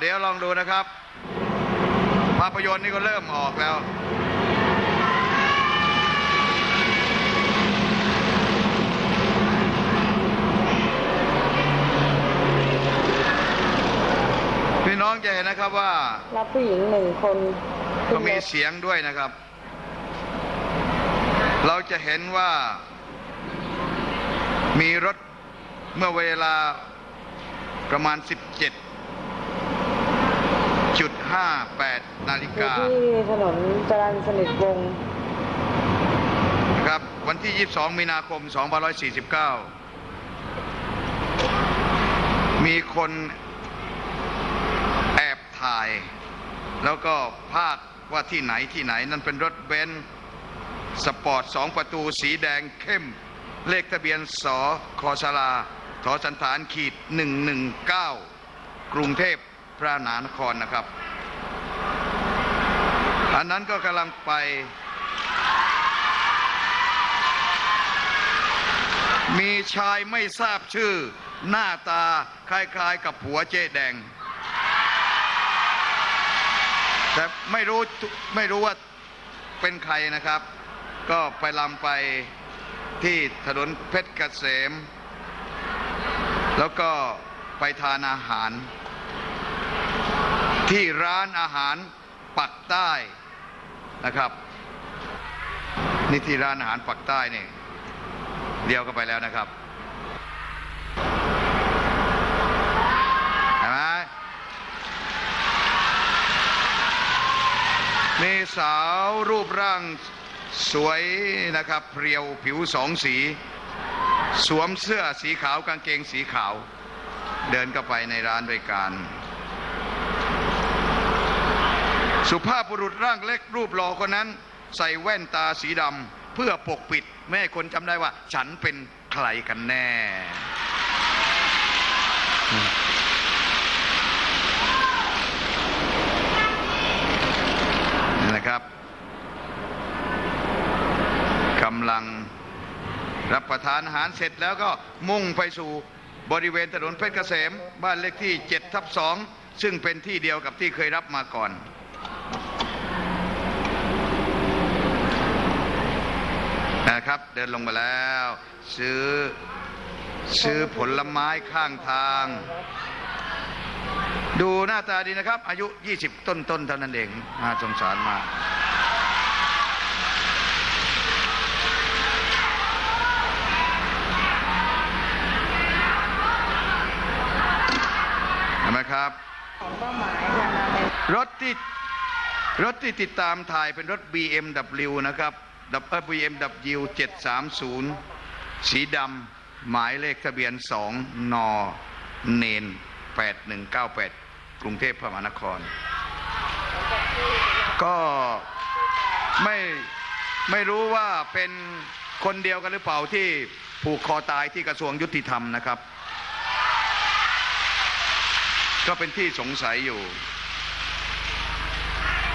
เดี๋ยวลองดูนะครับ ภาพยนตร์นี่ก็เริ่มออกแล้ว พี่น้องจะเห็นนะครับว่า รับผู้หญิงหนึ่งคนขึ้ก็นมีรถเสียงด้วยนะครับ เราจะเห็นว่า มีรถเมื่อเวลาประมาณ 17.58 นาฬิอยู่กาที่ถนนจรัญสนิทวงศ์นะครับ วันที่ 22 มีนาคม 2549 มีคนแอบถ่าย แล้วก็ภาคว่าที่ไหนที่ไหน นั่นเป็นรถเบนซ์สปอร์ตสองประตูสีแดงเข้ม เลขทะเบียนสคอชลาทอสันฐานขีด 119 กรุงเทพพระนานครนะครับ อันนั้นก็กำลังไป มีชายไม่ทราบชื่อ หน้าตาคล้ายๆกับผัวเจ๊แดง แต่ไม่รู้ไม่รู้ว่าเป็นใครนะครับ ก็ไปลำไปที่ถนนเพชรเกษม แล้วก็ไปทานอาหาร ที่ร้านอาหารปักใต้ นะครับนี่ที่ร้านอาหารปักใต้นี่เดียวก็ไปแล้วนะครับเห็นไหมมีสาวรูปร่างสวยนะครับเพรียวผิวสองสี สวมเสื้อสีขาวกางเกงสีขาว เดินเข้าไปในร้านด้วยกัน สุภาพบุรุษร่างเล็กรูปหล่อคนนั้น ใส่แว่นตาสีดำเพื่อปกปิด ไม่ให้คนจำได้ว่า ฉันเป็นใครกันแน่ นี่นะครับกำลังรับประทานอาหารเสร็จแล้วก็มุ่งไปสู่บริเวณถนนเพชรเกษม บ้านเลขที่7ทับ2ซึ่งเป็นที่เดียวกับที่เคยรับมาก่อน นะครับ เดินลงมาแล้ว ซื้อซื้อผลไม้ข้างทาง ดูหน้าตาดีนะครับ อายุ 20 ต้นต้นๆเท่านั้นเองน่าสงสารมากเห็นไหมครับรถที่รถที่ติดตามถ่ายเป็นรถ BMW นะครับ ดับเบิล BMW 730สีดำหมายเลขทะเบียน2นอเนน8198กรุงเทพมหานคร ก็ไม่ไม่รู้ว่าเป็นคนเดียวกันหรือเปล่าที่ผูกคอตายที่กระทรวงยุติธรรมนะครับ ก็เป็นที่สงสัยอยู่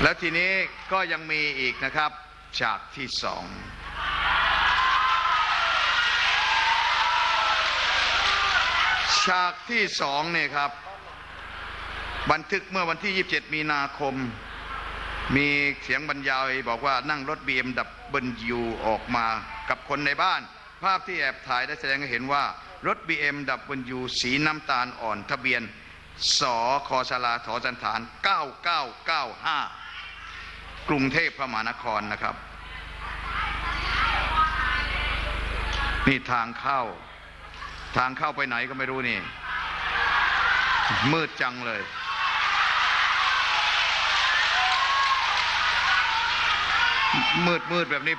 แล้วทีนี้ก็ยังมีอีกนะครับ ฉากที่สองฉากที่สองเนี่ยครับ บันทึกเมื่อวันที่ 27 มีนาคม มีเสียงบรรยายบอกว่านั่งรถ BMW ออกมากับคนในบ้าน ภาพที่แอบถ่ายได้แสดงให้เห็นว่ารถ BMW สีน้ำตาลอ่อนทะเบียน สคชลาถอสันฐาน 9995 กรุงเทพพระมหานครนะครับ นี่ทางเข้า ทางเข้าไปไหนก็ไม่รู้นี่ มืดจังเลย มืดมืดแบบนี้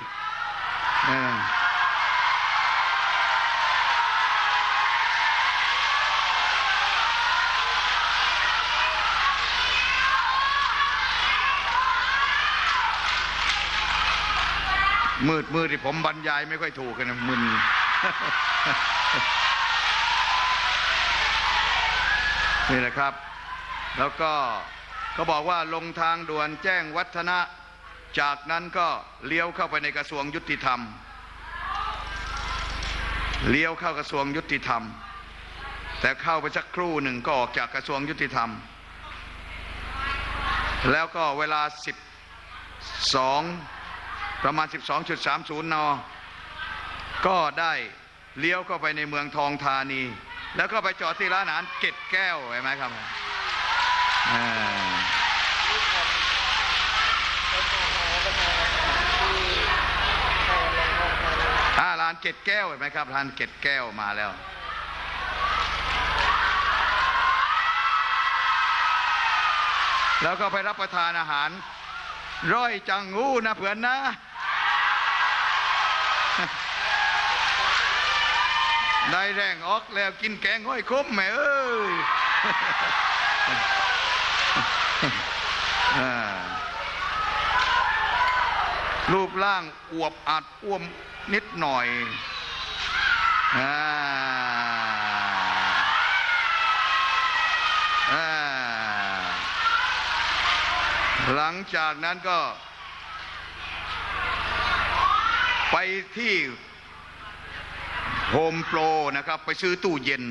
มืดมืดที่ผมบรรยายไม่ค่อยถูกกันนะมึนนี่แหละครับ แล้วก็ก็บอกว่าลงทางด่วนแจ้งวัฒนะ จากนั้นก็เลี้ยวเข้าไปในกระทรวงยุติธรรม เลี้ยวเข้ากระทรวงยุติธรรม แต่เข้าไปสักครู่หนึ่งก็ออกจากกระทรวงยุติธรรม แล้วก็เวลา12 ประมาณ 12.30 น ก็ได้เลี้ยวเข้าไปในเมืองทองธานี แล้วก็ไปจอดที่ร้านอาหารเกตแก้วเห็นไหมครับอ่าร้านเกตแก้วเห็นไหมครับร้านเกตแก้วมาแล้วแล้วก็ไปรับประทานอาหาร ร้อยจังงูนะเพื่อนนะ ได้แรงออกแล้วกินแกงห้อยคมแม่เอ้ยรูปร่างอวบอัดอ้วมนิดหน่อยอ่าอ่าหลังจากนั้นก็ ไปที่ โฮมโปรนะครับ ไปซื้อตู้เย็น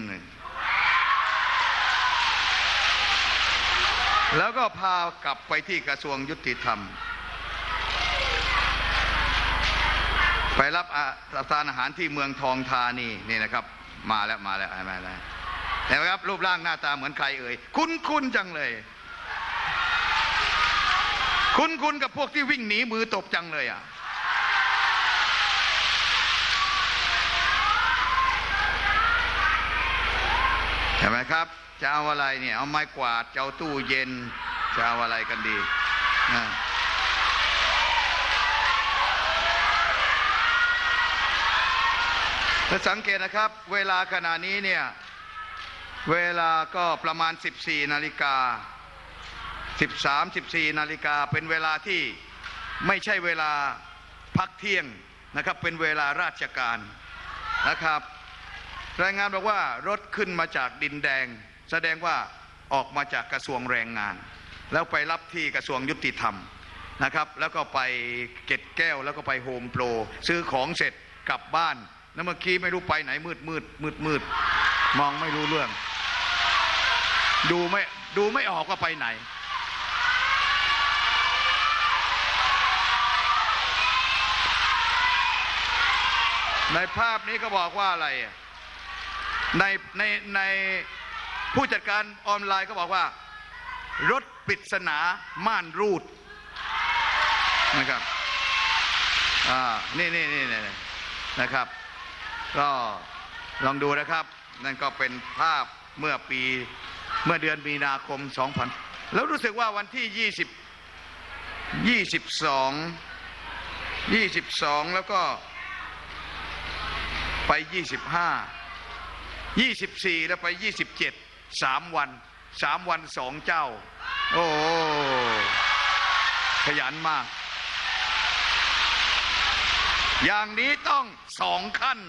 แล้วก็พากลับไปที่กระทรวงยุติธรรม ไปรับอารับทานอาหารที่เมืองทองธานีนี่นะครับ มาแล้วมาแล้วมาแล้วเห็นไหมครับ รูปร่างหน้าตาเหมือนใครเอ่ย คุ้นคุ้นจังเลย คุ้นคุ้นกับพวกที่วิ่งหนีมือตบจังเลยอะ เห็นไหมครับ จะเอาอะไรเนี่ย เอาไม้กวาดจะเอาตู้เย็น จะเอาอะไรกันดีนะถ้าสังเกตนะครับ เวลาขณะนี้เนี่ย เวลาก็ประมาณ 14 นาฬิกา 13 14 นาฬิกาเป็นเวลาที่ไม่ใช่เวลาพักเที่ยงนะครับ เป็นเวลาราชการนะครับ รายงานบอกว่ารถขึ้นมาจากดินแดง แสดงว่าออกมาจากกระทรวงแรงงาน แล้วไปรับที่กระทรวงยุติธรรมนะครับ แล้วก็ไปเก็ดแก้วแล้วก็ไปโฮมโปรซื้อของเสร็จกลับบ้านแล้วเมื่อกี้ไม่รู้ไปไหนมืดมืดมืดมืดมองไม่รู้เรื่อง ดูไม่ดูไม่ออกว่าไปไหน ในภาพนี้ก็บอกว่าอะไรอะ ในในในผู้จัดการออนไลน์ก็บอกว่า รถปริศนาม่านรูดนะครับอ่านี่นี่นี่นี่นะครับ ก็ลองดูนะครับ นั่นก็เป็นภาพเมื่อปีเมื่อเดือนมีนาคม 2000 แล้วรู้สึกว่าวันที่ 20 22 22 แล้วก็ไป 25 24 แล้วไป 27 3วันสามวันสองเจ้า โอ้ขยันมาก อย่างนี้ต้องสองขั้น